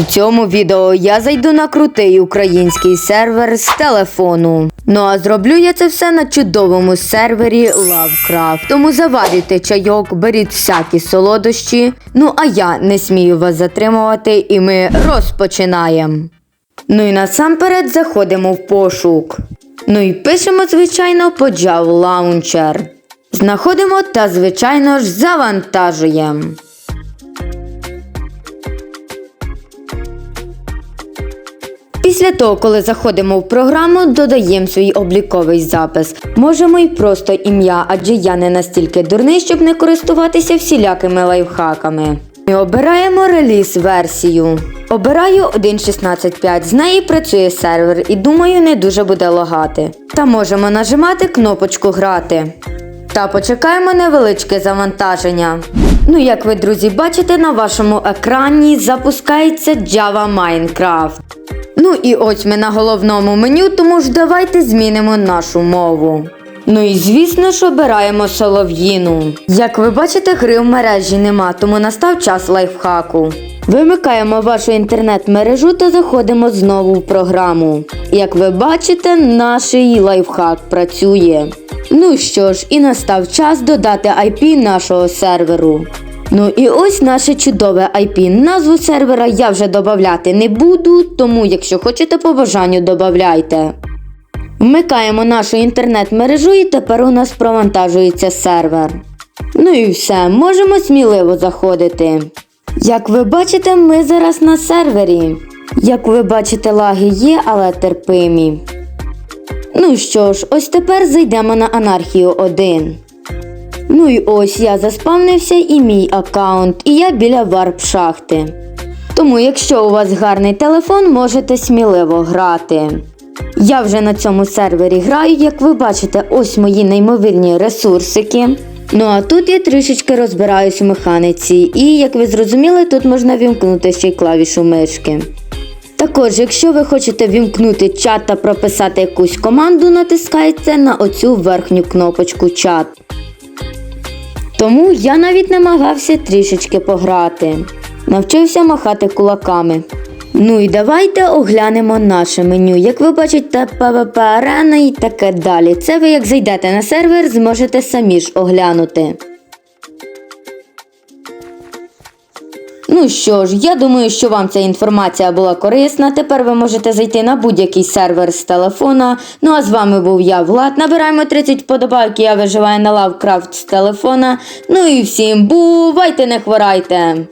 В цьому відео я зайду на крутий український сервер з телефону. Ну а зроблю я це все на чудовому сервері Lovecraft. Тому заварюйте чайок, беріть всякі солодощі. Ну а я не смію вас затримувати, і ми розпочинаємо. Ну і насамперед заходимо в пошук. Ну і пишемо, звичайно, по Java Launcher. Знаходимо та, звичайно ж, завантажуємо. Після того, коли заходимо в програму, додаємо свій обліковий запис. Можемо й просто ім'я, адже я не настільки дурний, щоб не користуватися всілякими лайфхаками. Ми обираємо реліз версію. Обираю 1.16.5, з неї працює сервер і думаю, не дуже буде лагати. Та можемо нажимати кнопочку Грати. Та почекаємо невеличке завантаження. Ну, як ви, друзі, бачите, на вашому екрані запускається Java Minecraft. Ну і ось ми на головному меню, тому ж давайте змінимо нашу мову. Ну і звісно ж обираємо солов'їну. Як ви бачите, гри в мережі нема, тому настав час лайфхаку. Вимикаємо вашу інтернет-мережу та заходимо знову в програму. Як ви бачите, наш лайфхак працює. Ну що ж, і настав час додати IP нашого серверу. Ну і ось наше чудове IP. Назву сервера я вже додати не буду, тому якщо хочете по бажанню додавайте. Вмикаємо нашу інтернет-мережу і тепер у нас провантажується сервер. Ну і все, можемо сміливо заходити. Як ви бачите, ми зараз на сервері. Як ви бачите, лаги є, але терпимі. Ну що ж, ось тепер зайдемо на анархію 1. Ну і ось я заспавнився і мій аккаунт, і я біля варп шахти. Тому, якщо у вас гарний телефон, можете сміливо грати. Я вже на цьому сервері граю, як ви бачите, ось мої неймовірні ресурсики. Ну а тут я трішечки розбираюсь у механіці, і як ви зрозуміли, тут можна вімкнути ще й клавішу мишки. Також, якщо ви хочете вімкнути чат та прописати якусь команду, натискайте на оцю верхню кнопочку чат. Тому я навіть намагався трішечки пограти. Навчився махати кулаками. Ну і давайте оглянемо наше меню. Як ви бачите, PvP арена і таке далі. Це ви як зайдете на сервер, зможете самі ж оглянути. Ну що ж, я думаю, що вам ця інформація була корисна. Тепер ви можете зайти на будь-який сервер з телефона. Ну а з вами був я, Влад. Набираємо 30 вподобайки, я виживаю на Лавкрафт з телефона. Ну і всім бувайте, не хворайте!